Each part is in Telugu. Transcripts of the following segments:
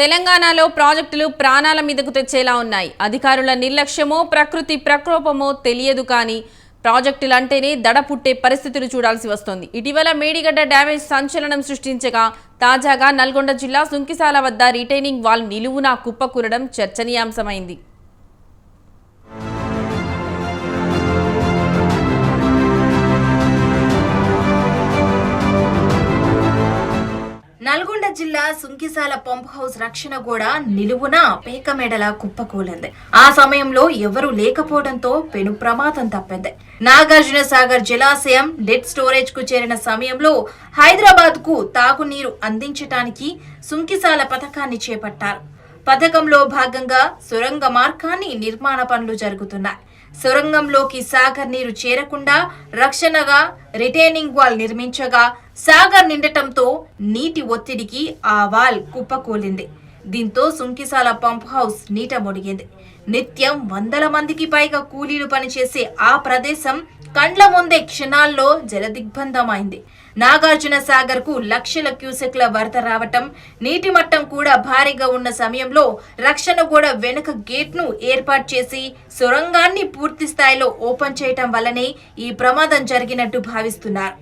తెలంగాణలో ప్రాజెక్టులు ప్రాణాల మీదకు తెచ్చేలా ఉన్నాయి. అధికారుల నిర్లక్ష్యమో ప్రకృతి ప్రకోపమో తెలియదు కానీ ప్రాజెక్టులు అంటేనే దడ పుట్టే పరిస్థితులు చూడాల్సి వస్తోంది. ఇటీవల మేడిగడ్డ డ్యామేజ్ సంచలనం సృష్టించగా తాజాగా నల్గొండ జిల్లా సుంకిసాల వద్ద రిటైనింగ్ వాల్ నిలువునా కుప్పకూరడం చర్చనీయాంశమైంది. నల్గొండ జిల్లా సుంకిసాల పంప్ హౌస్ రక్షణ గోడ నిలువున పేకమెడల కుప్పకూలింది. ఆ సమయంలో ఎవరూ లేకపోవడంతో పెను ప్రమాదం తప్పింది. నాగార్జున సాగర్ జలాశయం డెడ్ స్టోరేజ్కు చేరిన సమయంలో హైదరాబాద్కు తాగునీరు అందించటానికి సుంకిసాల పథకాన్ని చేపట్టారు. పథకంలో భాగంగా సొరంగ మార్గాన్ని నిర్మాణ పనులు జరుగుతున్నాయి. సొరంగంలోకి సాగర్ నీరు చేరకుండా రక్షణగా రిటైనింగ్ వాల్ నిర్మించగా సాగర్ నిండటంతో నీటి ఒత్తిడికి ఆ వాల్ కుప్పకూలింది. దీంతో సుంకిసాల పంప్ హౌస్ నీట మొడిగింది నిత్యం వందల మందికి పైగా కూలీలు పనిచేసే ఆ ప్రదేశం కండ్ల ముందే క్షణాల్లో జలదిగ్బంధమైంది. నాగార్జున సాగర్కు లక్షల క్యూసెక్ల వరద రావటం నీటి మట్టం కూడా భారీగా ఉన్న సమయంలో రక్షణ కూడా వెనుక గేట్ను ఏర్పాటు చేసి సొరంగాన్ని పూర్తి స్థాయిలో ఓపెన్ చేయటం వల్లనే ఈ ప్రమాదం జరిగినట్టు భావిస్తున్నారు.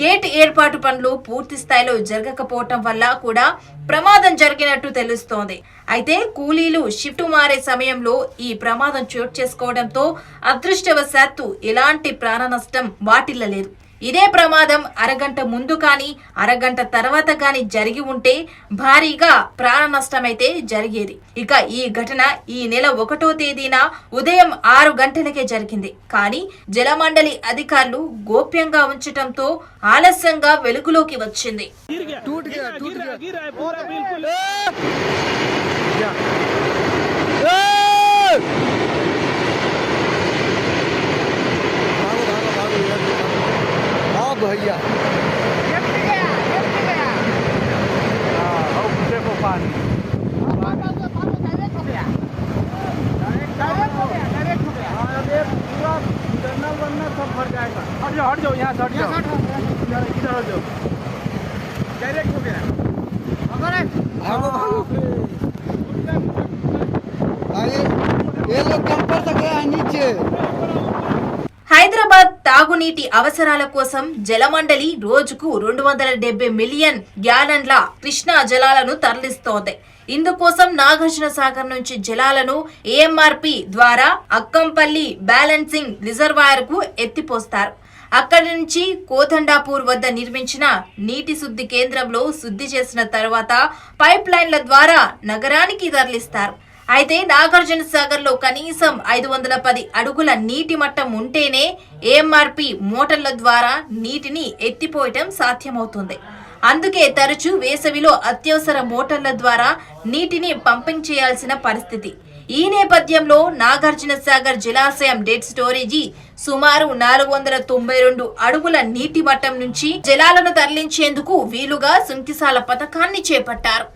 గేట్ ఏర్పాటు పనులు పూర్తి స్థాయిలో జరగకపోవటం వల్ల కూడా ప్రమాదం జరిగినట్టు తెలుస్తోంది. అయితే కూలీలు షిఫ్ట్ మారే సమయంలో ఈ ప్రమాదం చోటు చేసుకోవడంతో అదృష్టవశాత్తు ఎలాంటి ప్రాణ నష్టం వాటిల్లలేదు. ఇదే ప్రమాదం అరగంట ముందు కానీ అరగంట తర్వాత కానీ జరిగి ఉంటే భారీగా ప్రాణ నష్టమైతే జరిగేది. ఇక ఈ ఘటన ఈ నెల ఒకటో తేదీన ఉదయం ఆరు గంటలకే జరిగింది. కానీ జలమండలి అధికారులు గోప్యంగా ఉంచటంతో ఆలస్యంగా వెలుగులోకి వచ్చింది. హైదరాబాద్ తాగునీటి అవసరాల కోసం జలమండలి రోజుకు రెండు వందల డెబ్బై మిలియన్ గ్యాలన్ల కృష్ణా జలాలను తరలిస్తోంది. ఇందుకోసం నాగార్జున సాగర్ నుంచి జలాలను ఏఎంఆర్పి ద్వారా అక్కంపల్లి బ్యాలెన్సింగ్ రిజర్వాయర్కు ఎత్తిపోస్తారు. అక్కడి నుంచి కోదండాపూర్ వద్ద నిర్మించిన నీటి శుద్ధి కేంద్రంలో శుద్ధి చేసిన తర్వాత పైప్ లైన్ల ద్వారా నగరానికి తరలిస్తారు. అయితే నాగార్జున సాగర్లో కనీసం ఐదు వందల పది అడుగుల నీటి మట్టం ఉంటేనే ఏఎంఆర్పి మోటార్ల ద్వారా నీటిని ఎత్తిపోయటం సాధ్యమవుతుంది. అందుకే తరచూ వేసవిలో అత్యవసర మోటార్ల ద్వారా నీటిని పంపింగ్ చేయాల్సిన పరిస్థితి. ఈ నేపథ్యంలో నాగార్జున సాగర్ జలాశయం డెడ్ స్టోరేజీ సుమారు నాలుగు వందల తొంభై రెండు అడుగుల నీటి మట్టం నుంచి జలాలను తరలించేందుకు వీలుగా సుంకిసాల పథకాన్ని చేపట్టారు.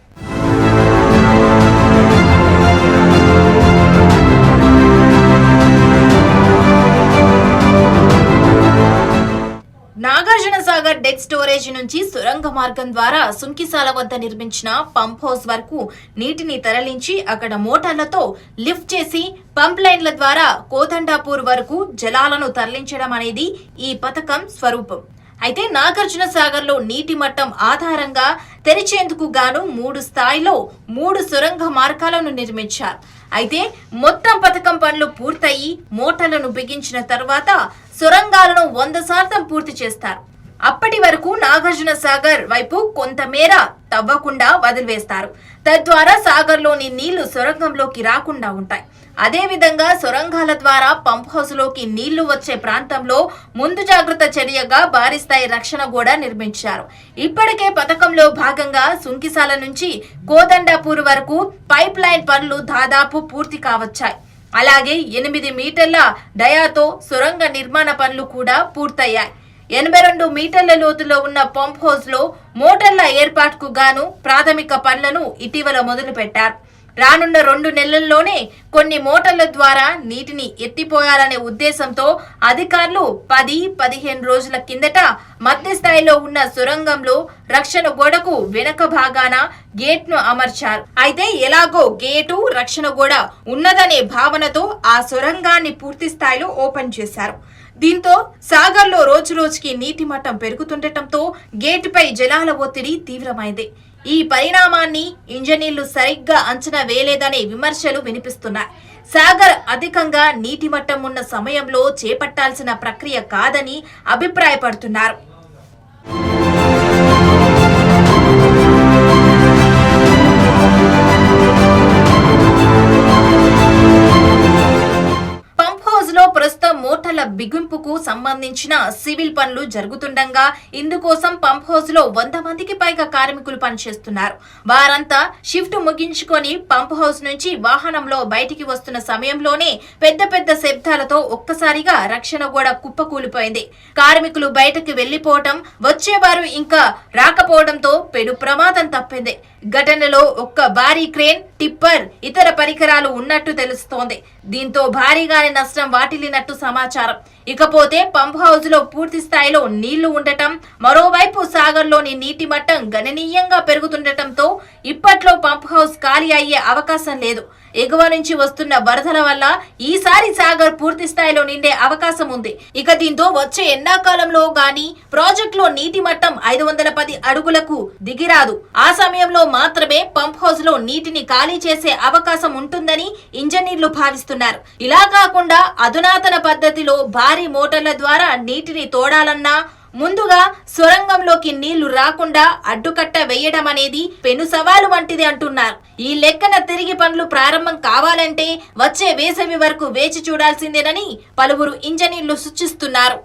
బ్యారేజీ నుంచి సొరంగ మార్గం ద్వారా సుంకిసాల వద్ద నిర్మించిన పంప్ హౌస్ వరకు నీటిని తరలించి అక్కడ మోటార్లతో లిఫ్ట్ చేసి పంప్ లైన్ల ద్వారా కోదండాపూర్ వరకు జలాలను తరలించడం అనేది ఈ పథకం స్వరూపం. అయితే నాగార్జున సాగర్లో నీటి మట్టం ఆధారంగా తెరిచేందుకు గాను మూడు స్థాయిలో మూడు సొరంగ మార్గాలను నిర్మించారు. అయితే మొత్తం పథకం పనులు పూర్తయి మోటార్లను బిగించిన తర్వాత సొరంగాలను వంద శాతం పూర్తి చేస్తారు. అప్పటి వరకు నాగార్జున సాగర్ వైపు కొంతమేర తవ్వకుండా వదిలివేస్తారు. తద్వారా సాగర్లోని నీళ్ళు సొరంగంలోకి రాకుండా ఉంటాయి. అదేవిధంగా సొరంగాల ద్వారా పంప్ హౌస్లోకి నీళ్ళు వచ్చే ప్రాంతంలో ముందు జాగ్రత్త చర్యగా భారీ స్థాయి రక్షణ కూడా నిర్మించారు. ఇప్పటికే పథకంలో భాగంగా సుంకిసాల నుంచి కోదండాపూర్ వరకు పైప్ లైన్ పనులు దాదాపు పూర్తి కావచ్చాయి. అలాగే ఎనిమిది మీటర్ల డయాతో సొరంగ నిర్మాణ పనులు కూడా పూర్తయ్యాయి. ఎనభై రెండు మీటర్ల లోతులో ఉన్న పంప్ హౌస్లో మోటార్ల ఏర్పాటుకు గాను ప్రాథమిక పనులను ఇటీవల మొదలుపెట్టారు. రానున్న రెండు నెలల్లోనే కొన్ని మోటార్ల ద్వారా నీటిని ఎత్తిపోయాలనే ఉద్దేశంతో అధికారులు పది పదిహేను రోజుల కిందట మధ్యస్థాయిలో ఉన్న సొరంగంలో రక్షణ గోడకు వెనక భాగాన గేట్ను అమర్చారు. అయితే ఎలాగో గేటు రక్షణ గోడ ఉన్నదనే భావనతో ఆ సొరంగాన్ని పూర్తి స్థాయిలో ఓపెన్ చేశారు. దీంతో సాగర్లో రోజు రోజుకి నీటి మట్టం పెరుగుతుండటంతో గేటుపై జలాల ఒత్తిడి తీవ్రమైంది. ఈ పరిణామాన్ని ఇంజనీర్లు సరిగ్గా అంచనా వేయలేదనే విమర్శలు వినిపిస్తున్నాయి. సాగర్ అధికంగా నీటి మట్టం ఉన్న సమయంలో చేపట్టాల్సిన ప్రక్రియ కాదని అభిప్రాయపడుతున్నారు. బిగింపుకు సంబంధించిన సివిల్ పనులు జరుగుతుండగా ఇందుకోసం పంప్ హౌస్లో వంద మందికి పైగా కార్మికులు పనిచేస్తున్నారు. వారంతా షిఫ్ట్ ముగించుకొని పంప్ హౌస్ నుంచి వాహనంలో బయటికి వస్తున్న సమయంలోనే పెద్ద పెద్ద శబ్దాలతో ఒక్కసారిగా రక్షణ గోడ కుప్పకూలిపోయింది. కార్మికులు బయటకు వెళ్ళిపోవటం వచ్చేవారు ఇంకా రాకపోవడంతో పెను ప్రమాదం తప్పింది. ఘటనలో ఒక్క భారీ క్రేన్ టిప్పర్ ఇతర పరికరాలు ఉన్నట్టు తెలుస్తోంది. దీంతో భారీగానే నష్టం వాటిల్లినట్టు సమాచారం. ఇకపోతే పంప్ హౌస్లో పూర్తి స్థాయిలో నీళ్ళు ఉండటం మరోవైపు సాగర్లోని నీటి మట్టం గణనీయంగా పెరుగుతుండటంతో ఇప్పట్లో పంప్ హౌస్ ఖాళీ అయ్యే అవకాశం లేదు. ఎగువ నుంచి వస్తున్న వరదల వల్ల ఈసారి సాగర్ పూర్తి స్థాయిలో నిండే అవకాశం ఉంది. ఇక దీంతో వచ్చే ఎండాకాలంలో గాని ప్రాజెక్టులో నీటి మట్టం ఐదు వందల పది అడుగులకు దిగిరాదు. ఆ సమయంలో మాత్రమే పంప్ హౌస్లో నీటిని ఖాళీ చేసే అవకాశం ఉంటుందని ఇంజనీర్లు భావిస్తున్నారు. ఇలా కాకుండా అధునాతన పద్ధతిలో భారీ మోటార్ల ద్వారా నీటిని తోడాలన్నా ముందుగా సొరంగంలోకి నీళ్ళు రాకుండా అడ్డుకట్ట వేయడం అనేది పెను సవాలు వంటిది అంటున్నారు. ఈ లెక్కన తిరిగి పనులు ప్రారంభం కావాలంటే వచ్చే వేసవి వరకు వేచి చూడాల్సిందేనని పలువురు ఇంజనీర్లు సూచిస్తున్నారు.